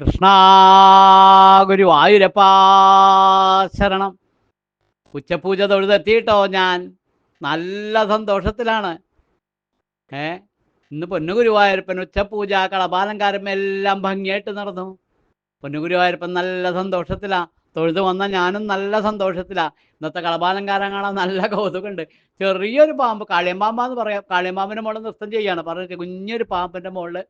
കൃഷ്ണ ഗുരുവായൂരപ്പാ ശരണം. ഉച്ചപൂജ തൊഴുതെത്തിയിട്ടോ ഞാൻ? നല്ല സന്തോഷത്തിലാണ്. ഏ? ഇന്ന് പൊന്നു ഗുരുവായൂരപ്പൻ ഉച്ചപൂജ കളപാലങ്കാരം എല്ലാം ഭംഗിയായിട്ട് നടന്നു. പൊന്നു ഗുരുവായൂരപ്പൻ നല്ല സന്തോഷത്തിലാ. തൊഴുതു വന്ന ഞാനും നല്ല സന്തോഷത്തിലാ. ഇന്നത്തെ കളപാലങ്കാരം കാണാൻ നല്ല കൗതുകമുണ്ട്. ചെറിയൊരു പാമ്പ് കാളിയമ്പാമ്പാന്ന് പറയാം. കാളിയമ്പാമ്പിന്റെ മുകളിൽ നൃത്തം ചെയ്യാണ്. പറഞ്ഞിട്ട് കുഞ്ഞൊരു പാമ്പിന്റെ മുകളിൽ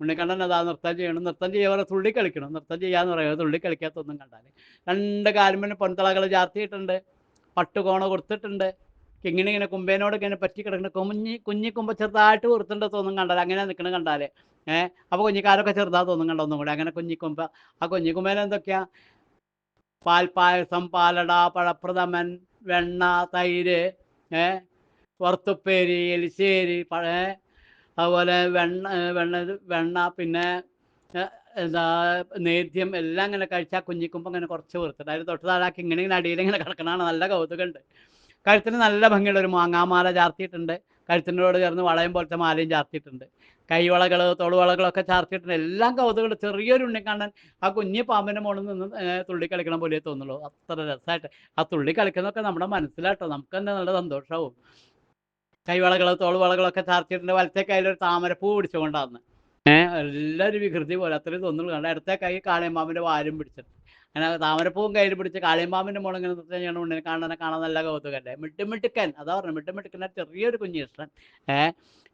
ഉണ്ണിക്കണ്ണൻ അതാ നൃത്തം ചെയ്യണം. നൃത്തം ചെയ്യാതെ തുള്ളി കളിക്കണം. നൃത്തം ചെയ്യാന്ന് പറയുന്നത് തുള്ളി കളിക്കാത്തൊന്നും കണ്ടാൽ രണ്ട് കാൽമന് പൊൻതളകൾ ചാർത്തിയിട്ടുണ്ട്. പട്ടുകോണ കൊടുത്തിട്ടുണ്ട്. ഇങ്ങനെ ഇങ്ങനെ കുമ്പേനോട് ഇങ്ങനെ പറ്റി കിടക്കുന്ന കുഞ്ഞി കുഞ്ഞി കുമ്പ ചെറുതായിട്ട് കൊടുത്തിട്ടുണ്ട് തോന്നും കണ്ടാൽ അങ്ങനെ നിൽക്കണ കണ്ടാൽ ഏഹ് അപ്പോൾ കുഞ്ഞിക്കാരൊക്കെ ചെറുതാ തോന്നും കണ്ടോ ഒന്നും കൂടെ. അങ്ങനെ കുഞ്ഞിക്കുമ്പ ആ കുഞ്ഞിക്കുമ്പേന എന്തൊക്കെയാ? പാൽപ്പായസം പാലട പഴപ്രഥമൻ വെണ്ണ തൈര് ഏ? വറുത്തുപ്പേരി എലിശ്ശേരി പഴ അതുപോലെ വെണ്ണ വെണ്ണ വെണ്ണ പിന്നെ എന്താ നേദ്യം എല്ലാം ഇങ്ങനെ കഴിച്ചാൽ കുഞ്ഞിക്കുമ്പോൾ ഇങ്ങനെ കുറച്ച് വറുത്തിട്ട് അതിൽ തൊട്ട് താഴാക്കി ഇങ്ങനെ ഇങ്ങനെ അടിയിൽ ഇങ്ങനെ കിടക്കണതാണ് നല്ല കൗതുകമുണ്ട് കഴുത്തിന് നല്ല ഭംഗിയുള്ള ഒരു മാങ്ങാമാല ചാർത്തിയിട്ടുണ്ട്. കഴുത്തിനോട് ചേർന്ന് വളയം പോലത്തെ മാലയും ചാർത്തിയിട്ടുണ്ട്. കൈവളകൾ തോളുവളകളൊക്കെ ചാർത്തിയിട്ടുണ്ട്. എല്ലാം കൗതുകമുണ്ട്. ചെറിയൊരു ഉണ്ണിക്കണ്ണൻ ആ കുഞ്ഞി പാമ്പിന്റെ മുകളിൽ നിന്ന് തുള്ളി കളിക്കണം പോലെ തോന്നുള്ളൂ. അത്ര രസമായിട്ട് ആ തുള്ളി കളിക്കുന്നതൊക്കെ നമ്മുടെ മനസ്സിലാട്ടോ. നമുക്ക് തന്നെ നല്ല സന്തോഷമാവും കൈവളകൾ തോളുവളകളൊക്കെ ചാർത്തിയിട്ടുണ്ട് വലത്തെ കയ്യിൽ ഒരു താമരപ്പൂ പിടിച്ചുകൊണ്ടാന്ന്. ഏഹ് എല്ലാവരും വികൃതി പോലെ അത്രയും തോന്നുന്നു കണ്ട? ഇടത്തെ കൈ കാളിയമ്പാമ്പിന്റെ വാലും പിടിച്ചിട്ട്. അങ്ങനെ താമരപ്പൂവും കയ്യിൽ പിടിച്ച് കാളിയമ്പാമ്പിന്റെ മുകളിൽ ഇങ്ങനെ നൃത്തം ചെയ്യണം ഉണ്ണിനെ കാണാൻ കാണാൻ നല്ല കൗതുകല്ലേ? മിട്ടുമിട്ടുക്കൻ അതാ പറഞ്ഞു മിട്ടുമിട്ടുക്കൻ ചെറിയൊരു കുഞ്ഞിഷ്ടൻ ഏഹ്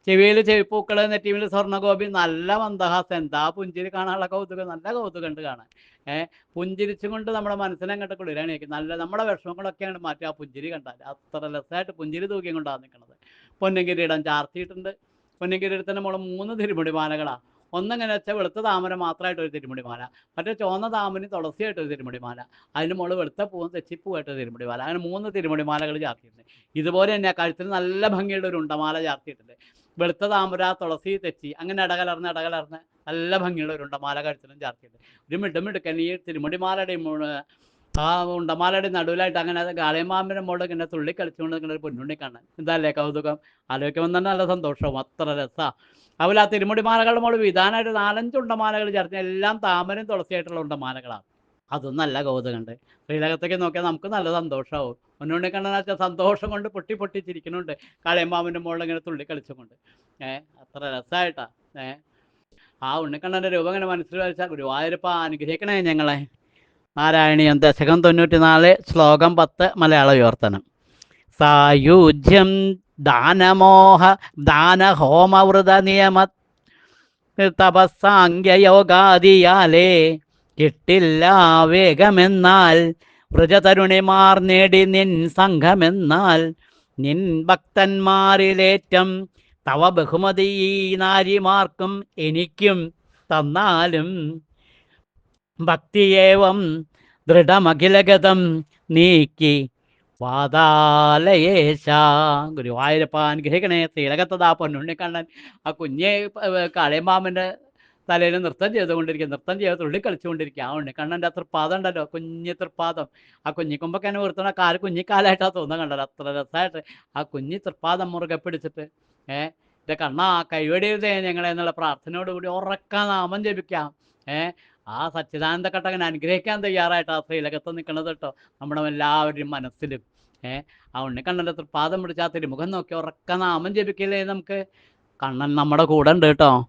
ചെവിയിൽ ചെവിപ്പൂക്കൾ നെറ്റിയിൽ സ്വർണഗോപി നല്ല മന്ദഹാസം. എന്താ പുഞ്ചിരി കാണാനുള്ള കൗതുകം? നല്ല കൗതുകം ഉണ്ട് കാണാൻ. ഏഹ് പുഞ്ചിരിച്ചും കൊണ്ട് നമ്മുടെ മനസ്സിനെ അങ്ങോട്ട് കുളിരാണിയാക്കി നല്ല നമ്മുടെ വിഷമങ്ങളൊക്കെയാണ് മാറ്റി ആ പുഞ്ചിരി കണ്ടാൽ അത്ര രസമായിട്ട് പുഞ്ചിരി തൂക്കിയും കൊണ്ടാണ് നിൽക്കുന്നത് പൊന്നങ്കിരീടം ചാർത്തിയിട്ടുണ്ട്. പൊന്നങ്കിരീടത്തിന്റെ മുകളിൽ മൂന്ന് തിരുമുടി മാലകളാണ് ഒന്നെങ്ങനെ വെച്ചാൽ വെളുത്ത താമര മാത്രമായിട്ട് ഒരു തിരുമുടി മാല മറ്റേ ചുവന്ന താമര തുളസിയായിട്ട് ഒരു തിരുമുടി മാല അതിന് മുകളിൽ വെളുത്ത പൂവും തെച്ചിപ്പൂവായിട്ട് ഒരു തിരുമുടി മാല അങ്ങനെ മൂന്ന് തിരുമുടി മാലകൾ ചാർത്തിയിട്ടുണ്ട്. ഇതുപോലെ തന്നെ കഴുത്തിന് നല്ല ഭംഗിയുള്ള ഒരു ഉണ്ടമാല ചാർത്തിയിട്ടുണ്ട്. വെളുത്ത താമര തുളസി തെച്ചി അങ്ങനെ ഇടകലർന്ന് ഇടകലർന്ന് നല്ല ഭംഗിയുള്ള ഒരു ഉണ്ടമാല കഴുത്തിനും ചാർത്തിയിട്ടുണ്ട്. ഒരു മിടുമിടുക്കൻ ഈ തിരുമുടിമാലയുടെയും മുഴ- ആ ഉണ്ടമാലയുടെ നടുവിലായിട്ട് അങ്ങനെ ഗാളിയമ്മാമ്പിന്റെ മോൾ ഇങ്ങനെ തുള്ളി കളിച്ചുകൊണ്ട് ഇങ്ങനെ ഒരു പൊന്നുണ്ണി കാണാൻ. എന്താല്ലേ കൗതുകം? ആലോചിക്കുമ്പോൾ തന്നെ നല്ല സന്തോഷവും അത്ര രസ. അതുപോലെ ആ തിരുമുടി മാലകളുടെ മോൾ വിധാനമായിട്ട് നാലഞ്ച് ഉണ്ടമാലകൾ ചേർത്ത് എല്ലാം താമരയും തുളസിയായിട്ടുള്ള ഉണ്ടമാലകളാണ്. അതും നല്ല കൗതുകമുണ്ട്. ശ്രീലകത്തേക്ക് നോക്കിയാൽ നമുക്ക് നല്ല സന്തോഷമാവും. പൊന്നുണ്ണി കണ്ണനാച്ച സന്തോഷം കൊണ്ട് പൊട്ടി പൊട്ടി ചിരിക്കുന്നുണ്ട് കാളിയമ്മാവിന്റെ മുകളിൽ ഇങ്ങനെ തുള്ളി കളിച്ചുകൊണ്ട്. ഏഹ് അത്ര രസമായിട്ടാ ഏഹ് ആ ഉണ്ണിക്കണ്ണന്റെ രൂപം ഇങ്ങനെ മനസ്സിൽ വെച്ചാൽ ഗുരുവായൂരപ്പ അനുഗ്രഹിക്കണേ ഞങ്ങളെ. നാരായണീയം ദശകം തൊണ്ണൂറ്റി നാല് ശ്ലോകം പത്ത് മലയാള വിവർത്തനം സായുജ്യം ദാനമോഹ ദാനഹോമവൃത നിയമ. തപസ്സാംഗ്യയോഗാദിയാലേ കിട്ടില്ല വേഗമെന്നാൽ വ്രജതരുണിമാർ നേടി നിൻ സംഘമെന്നാൽ നിൻ ഭക്തന്മാരിലേറ്റം തവ ബഹുമതി നാരിമാർക്കും എനിക്കും തന്നാലും ഭക്തിയേവം ദൃഢമഖിലഗതം നീക്കി വാതാലയേശ. ഗുരുവായൂരപ്പ അനുഗ്രഹിക്കണേ ശ്രീലകത്തതാ പൊന്നുണ്ണിക്കണ്ണൻ. ആ കുഞ്ഞെ കളയമാമന്റെ തലയിൽ നൃത്തം ചെയ്തുകൊണ്ടിരിക്കുക നൃത്തം ചെയ്ത് തുള്ളി കളിച്ചുകൊണ്ടിരിക്കുക ആ ഉണ്ണിക്കണ്ണന്റെ തൃപ്പാദം ഉണ്ടല്ലോ കുഞ്ഞി തൃപ്പാദം. ആ കുഞ്ഞിക്കുമ്പൊക്കെ വീർത്തണ കാൽ കുഞ്ഞിക്കാലായിട്ടാ തോന്നുന്നത് കണ്ടല്ലോ അത്ര രസമായിട്ട് ആ കുഞ്ഞി തൃപ്പാദം മുറുകെ പിടിച്ചിട്ട് ഏ എന്റെ കണ്ണാ കൈവെടിയരുതേ ഞങ്ങളെ എന്നുള്ള പ്രാർത്ഥനയോടുകൂടി ഉറക്ക നാമം ജപിക്കാം. ഏ ആ സച്ചിദാനന്ദ കട്ടകൻ അനുഗ്രഹിക്കാൻ തയ്യാറായിട്ട് ആ ശ്രീലകത്ത് നിൽക്കുന്നത് കേട്ടോ. നമ്മുടെ എല്ലാവരുടെയും മനസ്സിലും. ഏഹ് ആ ഉണ്ണിക്കണ്ണന്റെ തൃപ്പാദം പിടിച്ച് മുഖം നോക്കി ഉറക്ക നാമം ജപിക്കില്ലേ നമുക്ക്? കണ്ണൻ നമ്മുടെ കൂടെ ഉണ്ട് കേട്ടോ.